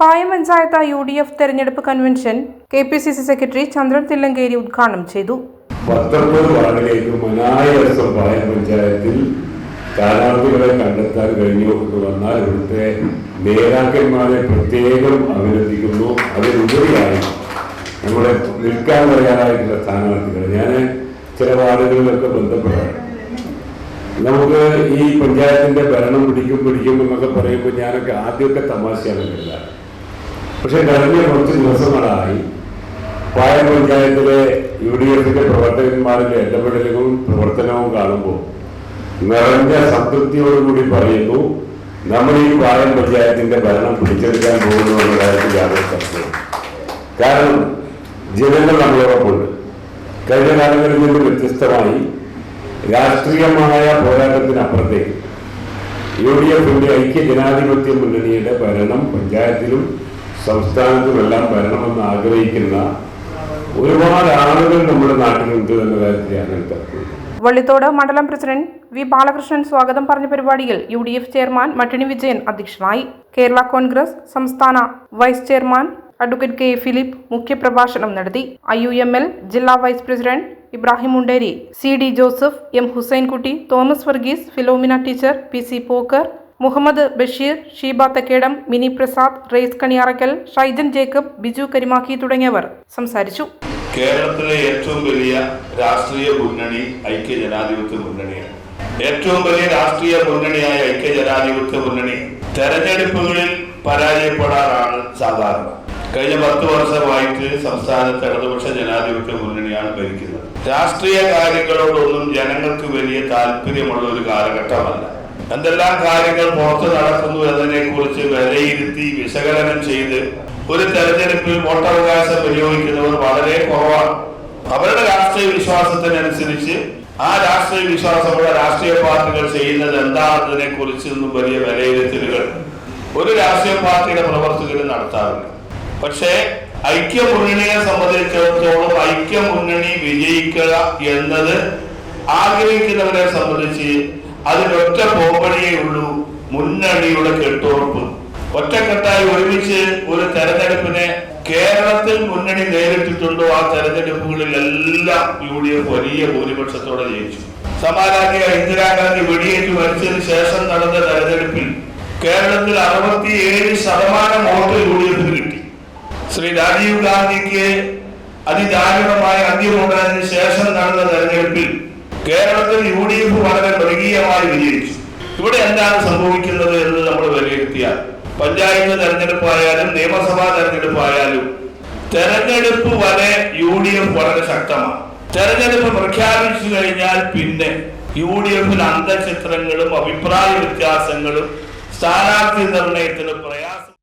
Payam panchayat U D F തെരഞ്ഞെടുപ്പ് convention K P C C secretary Chandran Thillankeri ഉദ്ഘാടനം ചെയ്തു. പത്തൊമ്പത് വാർഡിലേക്ക് മനായസം പായ പഞ്ചായത്തിൽ സ്ഥാനാർത്ഥികളെ കണ്ടെത്താൻ കഴിഞ്ഞു എന്ന് വന്നാൽ ഇവിടുത്തെ നേതാക്കന്മാരെ പ്രത്യേകം അഭിനന്ദിക്കുന്നു. അതിലുപരിയായി നമ്മുടെ നിൽക്കാൻ പറയാനായിട്ടുള്ള സ്ഥാനാർത്ഥികൾ ഞാൻ ചില വാർഡുകളിലൊക്കെ ബന്ധപ്പെടാറ് നമുക്ക് ഈ പഞ്ചായത്തിന്റെ ഭരണം പിടിക്കും പിടിക്കും എന്നൊക്കെ പറയുമ്പോൾ ഞാനൊക്കെ ആദ്യമൊക്കെ തമാശയാണ് കരുതാറ് പക്ഷെ കഴിഞ്ഞ കുറച്ച് ദിവസങ്ങളായി പായ പഞ്ചായത്തിലെ യു ഡി എഫിന്റെ പ്രവർത്തകന്മാരുടെ ഇടപെടലുകളും പ്രവർത്തനവും കാണുമ്പോൾ നിറഞ്ഞ സംതൃപ്തിയോടുകൂടി പറയുന്നു നമ്മൾ ഈ പായം പഞ്ചായത്തിന്റെ ഭരണം പിടിച്ചെടുക്കാൻ പോകുന്നു എന്ന കാര്യത്തിൽ യാതൊരു സംശയം കാരണം ജനങ്ങൾ നമ്മളോടൊപ്പമുണ്ട് കഴിഞ്ഞ കാലങ്ങളിൽ നിന്ന് വ്യത്യസ്തമായി രാഷ്ട്രീയമായ പോരാട്ടത്തിനപ്പുറത്തേക്ക് യു ഡി എഫിന്റെ ഐക്യ ജനാധിപത്യ മുന്നണിയുടെ ഭരണം പഞ്ചായത്തിലും സംസ്ഥാനത്തുമെല്ലാം വരണമെന്ന് ആഗ്രഹിക്കുന്ന ഒരുപാട് ആളുകൾ നമ്മുടെ നാട്ടിലുണ്ട് എന്ന കാര്യത്തിൽ ഞാൻ വള്ളിത്തോട് മണ്ഡലം പ്രസിഡന്റ് വി ബാലകൃഷ്ണൻ സ്വാഗതം പറഞ്ഞ പരിപാടിയിൽ U D F chairman Mattini Vijayan അധ്യക്ഷനായി. കേരള കോൺഗ്രസ് സംസ്ഥാന vice chairman advocate K Philip മുഖ്യപ്രഭാഷണം നടത്തി. ഐ യു എം എൽ ജില്ലാ vice president Ibrahim Munderi C D Joseph M Hussainkutty Thomas Varghese Philomina teacher P C Pokker Muhammad Basheer Sheeba Thakkedam Mini Prasad Rais Kaniyarakkal Shaijan Jacob Biju Karimakki തുടങ്ങിയവർ സംസാരിച്ചു. കേരളത്തിലെ ഏറ്റവും വലിയ രാഷ്ട്രീയ മുന്നണി ഐക്യ ജനാധിപത്യ മുന്നണിയാണ്. ഏറ്റവും വലിയ രാഷ്ട്രീയ മുന്നണിയായ ഐക്യ ജനാധിപത്യ മുന്നണി തെരഞ്ഞെടുപ്പുകളിൽ പരാജയപ്പെടാറാണ് സാധാരണ. കഴിഞ്ഞ പത്ത് വർഷമായിട്ട് സംസ്ഥാനത്ത് ഇടതുപക്ഷ ജനാധിപത്യ മുന്നണിയാണ് ഭരിക്കുന്നത്. രാഷ്ട്രീയ കാര്യങ്ങളോടൊന്നും ജനങ്ങൾക്ക് വലിയ താല്പര്യമുള്ള ഒരു കാലഘട്ടമല്ല. എന്തെല്ലാം കാര്യങ്ങൾ പുറത്ത് നടക്കുന്നു എന്നതിനെ കുറിച്ച് വിലയിരുത്തി വിശകലനം ചെയ്ത് ഒരു തെരഞ്ഞെടുപ്പിൽ വോട്ടവകാശം വിനിയോഗിക്കുന്നവർ വളരെ കുറവാണ്. അവരുടെ രാഷ്ട്രീയ വിശ്വാസത്തിനനുസരിച്ച് ആ രാഷ്ട്രീയ വിശ്വാസമുള്ള രാഷ്ട്രീയ പാർട്ടികൾ ചെയ്യുന്നത് എന്താണെന്നതിനെ കുറിച്ചൊന്നും വലിയ വിലയിരുത്തലുകൾ ഒരു രാഷ്ട്രീയ പാർട്ടിയുടെ പ്രവർത്തകരും നടത്താറില്ല. പക്ഷേ ഐക്യമുന്നണിയെ സംബന്ധിച്ചിടത്തോളം ഐക്യമുന്നണി വിജയിക്കുക എന്നത് ആഗ്രഹിക്കുന്നവരെ സംബന്ധിച്ച് അതിനൊറ്റ പോപ്പണിയേ ഉള്ളൂ. മുന്നണിയുടെ കെട്ടുറപ്പ് ഒറ്റക്കെട്ടായി ഒരുമിച്ച് ഒരു തെരഞ്ഞെടുപ്പിനെ കേരളത്തിൽ മുന്നണി നേരിട്ടിട്ടുണ്ടോ? ആ തെരഞ്ഞെടുപ്പുകളിൽ എല്ലാം യു ഡി എഫ് വലിയ ഭൂരിപക്ഷത്തോടെ ജയിച്ചു. സമാനാക്കിയ ഇന്ദിരാഗാന്ധി വെടിയേറ്റ് മരിച്ചതിന് ശേഷം നടന്ന തെരഞ്ഞെടുപ്പിൽ കേരളത്തിൽ അറുപത്തിയേഴ് ശതമാനം വോട്ട് യു ഡി എഫിന് കിട്ടി. ശ്രീ രാജീവ് ഗാന്ധിക്ക് അതിദാരുണമായ അന്ത്യമുണ്ടായതിനു ശേഷം നടന്ന തെരഞ്ഞെടുപ്പിൽ കേരളത്തിൽ യു ഡി എഫ് വളരെ മൃഗീയമായി വിജയിച്ചു. ഇവിടെ എന്താണ് സംഭവിക്കുന്നത് എന്ന് നമ്മൾ വിലയിരുത്തിയാൽ പഞ്ചായത്ത് തെരഞ്ഞെടുപ്പായാലും നിയമസഭാ തെരഞ്ഞെടുപ്പായാലും തെരഞ്ഞെടുപ്പ് വരെ യു ഡി എഫ് വളരെ ശക്തമാണ്. തെരഞ്ഞെടുപ്പ് പ്രഖ്യാപിച്ചു കഴിഞ്ഞാൽ പിന്നെ യു ഡി എഫിൽ അന്തചിത്രങ്ങളും അഭിപ്രായ വ്യത്യാസങ്ങളും സ്ഥാനാർത്ഥി നിർണയത്തിന് പ്രയാസം